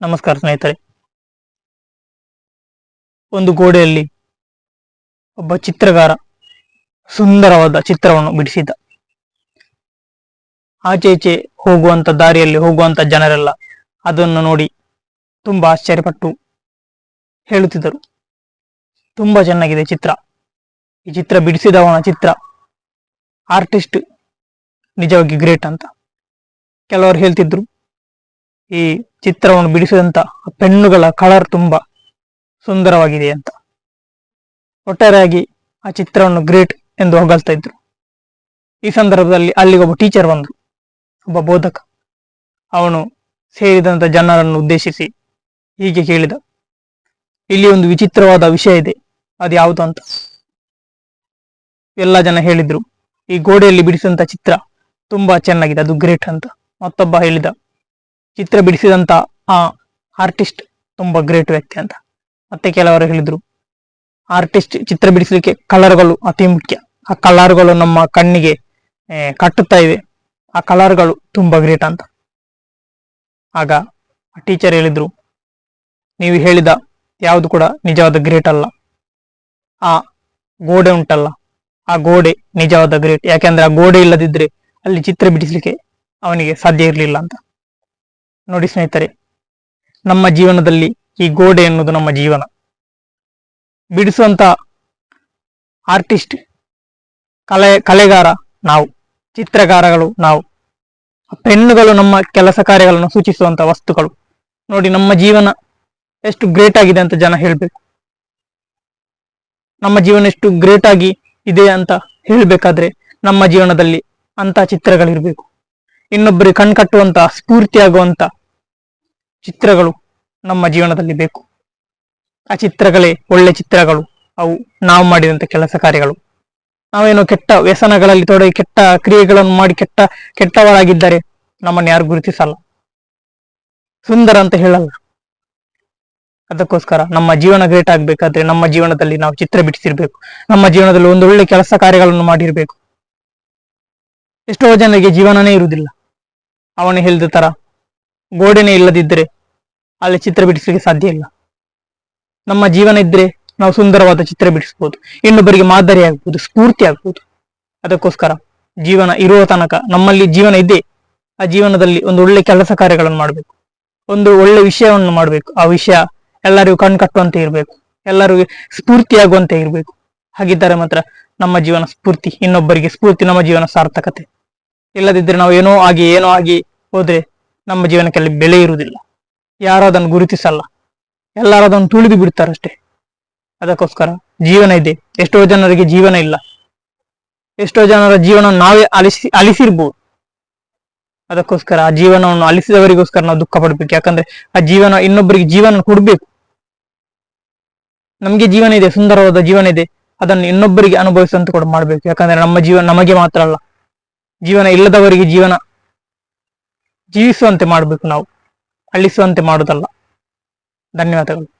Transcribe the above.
ನಮಸ್ಕಾರ ಸ್ನೇಹಿತರೆ. ಒಂದು ಗೋಡೆಯಲ್ಲಿ ಒಬ್ಬ ಚಿತ್ರಗಾರ, ಸುಂದರವಾದ ಚಿತ್ರವನ್ನು ಬಿಡಿಸಿದ್ದ. ಆಚೆ ಈಚೆ ಹೋಗುವಂತ ದಾರಿಯಲ್ಲಿ ಹೋಗುವಂತ ಜನರೆಲ್ಲ ಅದನ್ನು ನೋಡಿ ತುಂಬಾ ಆಶ್ಚರ್ಯಪಟ್ಟು ಹೇಳುತ್ತಿದ್ದರು. ತುಂಬಾ ಚೆನ್ನಾಗಿದೆ ಚಿತ್ರ. ಈ ಚಿತ್ರ ಬಿಡಿಸಿದವನ ಚಿತ್ರ ಆರ್ಟಿಸ್ಟ್ ನಿಜವಾಗಿ ಗ್ರೇಟ್ ಅಂತ ಕೆಲವರು ಹೇಳ್ತಿದ್ರು. ಈ ಚಿತ್ರವನ್ನು ಬಿಡಿಸಿದಂತ ಪೆನ್ನುಗಳ ಕಲರ್ ತುಂಬಾ ಸುಂದರವಾಗಿದೆ ಅಂತ. ಒಟ್ಟಾರೆಯಾಗಿ ಆ ಚಿತ್ರವನ್ನು ಗ್ರೇಟ್ ಎಂದು ಹೊಗಳ್ತಾ ಇದ್ರು. ಈ ಸಂದರ್ಭದಲ್ಲಿ ಅಲ್ಲಿಗೆ ಒಬ್ಬ ಟೀಚರ್ ಬಂದ್ರು ಒಬ್ಬ ಬೋಧಕ, ಅವನು ಸೇರಿದಂತ ಜನರನ್ನು ಉದ್ದೇಶಿಸಿ ಹೀಗೆ ಕೇಳಿದ, ಇಲ್ಲಿ ಒಂದು ವಿಚಿತ್ರವಾದ ವಿಷಯ ಇದೆ, ಅದು ಯಾವುದು ಅಂತ? ಎಲ್ಲ ಜನ ಹೇಳಿದ್ರು, ಈ ಗೋಡೆಯಲ್ಲಿ ಬಿಡಿಸಿದಂತ ಚಿತ್ರ ತುಂಬಾ ಚೆನ್ನಾಗಿದೆ, ಅದು ಗ್ರೇಟ್ ಅಂತ. ಮತ್ತೊಬ್ಬ ಹೇಳಿದ ಚಿತ್ರ ಬಿಡಿಸಿದಂತ ಆ ಆರ್ಟಿಸ್ಟ್ ತುಂಬಾ ಗ್ರೇಟ್ ವ್ಯಕ್ತಿ ಅಂತ. ಮತ್ತೆ ಕೆಲವರು ಹೇಳಿದ್ರು ಆರ್ಟಿಸ್ಟ್ ಚಿತ್ರ ಬಿಡಿಸಲಿಕ್ಕೆ ಕಲರ್ಗಳು ಅತಿ ಮುಖ್ಯ. ಆ ಕಲರ್ಗಳು ನಮ್ಮ ಕಣ್ಣಿಗೆ ಆ, ಕಟ್ಟುತ್ತಾ ಇವೆ. ಆ ಕಲರ್ಗಳು ತುಂಬಾ ಗ್ರೇಟ್ ಅಂತ. ಆಗ ಟೀಚರ್ ಹೇಳಿದ್ರು ನೀವು ಹೇಳಿದ ಯಾವುದು ಕೂಡ ನಿಜವಾದ ಗ್ರೇಟ್ ಅಲ್ಲ. ಆ ಗೋಡೆ ಉಂಟಲ್ಲ ಆ ಗೋಡೆ ನಿಜವಾದ ಗ್ರೇಟ್ ಯಾಕೆಂದ್ರೆ ಆ ಗೋಡೆ ಇಲ್ಲದಿದ್ರೆ ಅಲ್ಲಿ ಚಿತ್ರ ಬಿಡಿಸಲಿಕ್ಕೆ ಅವನಿಗೆ ಸಾಧ್ಯ ಇರಲಿಲ್ಲ ಅಂತ. ನೋಡಿ ಸ್ನೇಹಿತರೆ, ನಮ್ಮ ಜೀವನದಲ್ಲಿ ಈ ಗೋಡೆ ಎನ್ನುವುದು ನಮ್ಮ ಜೀವನ. ಬಿಡಿಸುವಂತ ಆರ್ಟಿಸ್ಟ್ ಕಲೆ, ಕಲೆಗಾರ ನಾವು, ಚಿತ್ರಕಾರಗಳು ನಾವು. ಪೆನ್ನುಗಳು ನಮ್ಮ ಕೆಲಸ ಕಾರ್ಯಗಳನ್ನು ಸೂಚಿಸುವಂತ ವಸ್ತುಗಳು. ನೋಡಿ ನಮ್ಮ ಜೀವನ ಎಷ್ಟು ಗ್ರೇಟ್ ಆಗಿದೆ ಅಂತ ಜನ ಹೇಳ್ಬೇಕು. ನಮ್ಮ ಜೀವನ ಎಷ್ಟು ಗ್ರೇಟ್ ಆಗಿ ಇದೆ ಅಂತ ಹೇಳ್ಬೇಕಾದ್ರೆ ನಮ್ಮ ಜೀವನದಲ್ಲಿ ಅಂತ ಚಿತ್ರಗಳಿರ್ಬೇಕು. ಇನ್ನೊಬ್ಬರಿಗೆ ಕಣ್ಕಟ್ಟುವಂತ ಸ್ಫೂರ್ತಿಯಾಗುವಂತ ಚಿತ್ರಗಳು ನಮ್ಮ ಜೀವನದಲ್ಲಿ ಬೇಕು. ಆ ಚಿತ್ರಗಳೇ ಒಳ್ಳೆ ಚಿತ್ರಗಳು. ಅವು ನಾವು ಮಾಡಿದಂಥ ಕೆಲಸ ಕಾರ್ಯಗಳು. ನಾವೇನೋ ಕೆಟ್ಟ ವ್ಯಸನಗಳಲ್ಲಿ ತೊಡಗಿ ಕೆಟ್ಟ ಕ್ರಿಯೆಗಳನ್ನು ಮಾಡಿ ಕೆಟ್ಟ, ಕೆಟ್ಟವರಾಗಿದ್ದರೆ ನಮ್ಮನ್ನು ಯಾರು ಗುರುತಿಸಲ್ಲ. ಸುಂದರ ಅಂತ ಹೇಳಲ್ಲ. ಅದಕ್ಕೋಸ್ಕರ ನಮ್ಮ ಜೀವನ ಗ್ರೇಟ್ ಆಗ್ಬೇಕಾದ್ರೆ ನಮ್ಮ ಜೀವನದಲ್ಲಿ ನಾವು ಚಿತ್ರ ಬಿಡಿಸಿರ್ಬೇಕು. ನಮ್ಮ ಜೀವನದಲ್ಲಿ ಒಂದು ಒಳ್ಳೆ ಕೆಲಸ ಕಾರ್ಯಗಳನ್ನು ಮಾಡಿರ್ಬೇಕು. ಎಷ್ಟೋ ಜನರಿಗೆ ಜೀವನನೇ ಇರುವುದಿಲ್ಲ. ಅವನು ಹೇಳಿದ ತರ ಗೋಡೆನೇ ಇಲ್ಲದಿದ್ದರೆ ಅಲ್ಲಿ ಚಿತ್ರ ಬಿಡಿಸಲಿಕ್ಕೆ ಸಾಧ್ಯ ಇಲ್ಲ. ನಮ್ಮ ಜೀವನ ಇದ್ರೆ ನಾವು ಸುಂದರವಾದ ಚಿತ್ರ ಬಿಡಿಸಬಹುದು ಇನ್ನೊಬ್ಬರಿಗೆ ಮಾದರಿ ಆಗ್ಬಹುದು ಸ್ಫೂರ್ತಿ ಆಗ್ಬಹುದು ಅದಕ್ಕೋಸ್ಕರ ಜೀವನ ಇರುವ ತನಕ ನಮ್ಮಲ್ಲಿ ಜೀವನ ಇದೆ. ಆ ಜೀವನದಲ್ಲಿ ಒಂದು ಒಳ್ಳೆ ಕೆಲಸ ಕಾರ್ಯಗಳನ್ನು ಮಾಡಬೇಕು. ಒಂದು ಒಳ್ಳೆ ವಿಷಯವನ್ನು ಮಾಡಬೇಕು. ಆ ವಿಷಯ ಎಲ್ಲರಿಗೂ ಕಣ್ ಕಟ್ಟುವಂತೆ ಇರಬೇಕು. ಎಲ್ಲರಿಗೂ ಸ್ಫೂರ್ತಿಯಾಗುವಂತೆ ಇರಬೇಕು. ಹಾಗಿದ್ದರೆ ಮಾತ್ರ ನಮ್ಮ ಜೀವನ ಸ್ಫೂರ್ತಿ, ಇನ್ನೊಬ್ಬರಿಗೆ ಸ್ಫೂರ್ತಿ ನಮ್ಮ ಜೀವನ ಸಾರ್ಥಕತೆ. ಇಲ್ಲದಿದ್ದರೆ ನಾವು ಏನೋ ಆಗಿ ಏನೋ ಆಗಿ ಹೋದ್ರೆ ನಮ್ಮ ಜೀವನಕ್ಕೆ ಅಲ್ಲಿ ಬೆಲೆ ಇರುವುದಿಲ್ಲ. ಯಾರು ಅದನ್ನು ಗುರುತಿಸಲ್ಲ. ಎಲ್ಲರೂ ಅದನ್ನು ತುಳಿದು ಬಿಡ್ತಾರಷ್ಟೇ. ಅದಕ್ಕೋಸ್ಕರ ಜೀವನ ಇದೆ. ಎಷ್ಟೋ ಜನರಿಗೆ ಜೀವನ ಇಲ್ಲ. ಎಷ್ಟೋ ಜನರ ಜೀವನ ನಾವೇ ಅಲಿಸಿ ಅಲಿಸಿರ್ಬೋದು ಅದಕ್ಕೋಸ್ಕರ ಆ ಜೀವನವನ್ನು ಅಲಿಸಿದವರಿಗೋಸ್ಕರ ನಾವು ದುಃಖ ಪಡ್ಬೇಕು. ಯಾಕಂದ್ರೆ ಆ ಜೀವನ ಇನ್ನೊಬ್ಬರಿಗೆ ಜೀವನ ಕೊಡ್ಬೇಕು. ನಮ್ಗೆ ಜೀವನ ಇದೆ, ಸುಂದರವಾದ ಜೀವನ ಇದೆ. ಅದನ್ನು ಇನ್ನೊಬ್ಬರಿಗೆ ಅನುಭವಿಸುವಂತೆ ಕೂಡ ಮಾಡ್ಬೇಕು. ಯಾಕಂದ್ರೆ ನಮ್ಮ ಜೀವನ ನಮಗೆ ಮಾತ್ರ ಅಲ್ಲ. ಜೀವನ ಇಲ್ಲದವರಿಗೆ ಜೀವನ ಜೀವಿಸುವಂತೆ ಮಾಡಬೇಕು ನಾವು. ಅಳಿಸುವಂತೆ ಮಾಡುವುದಲ್ಲ. ಧನ್ಯವಾದಗಳು.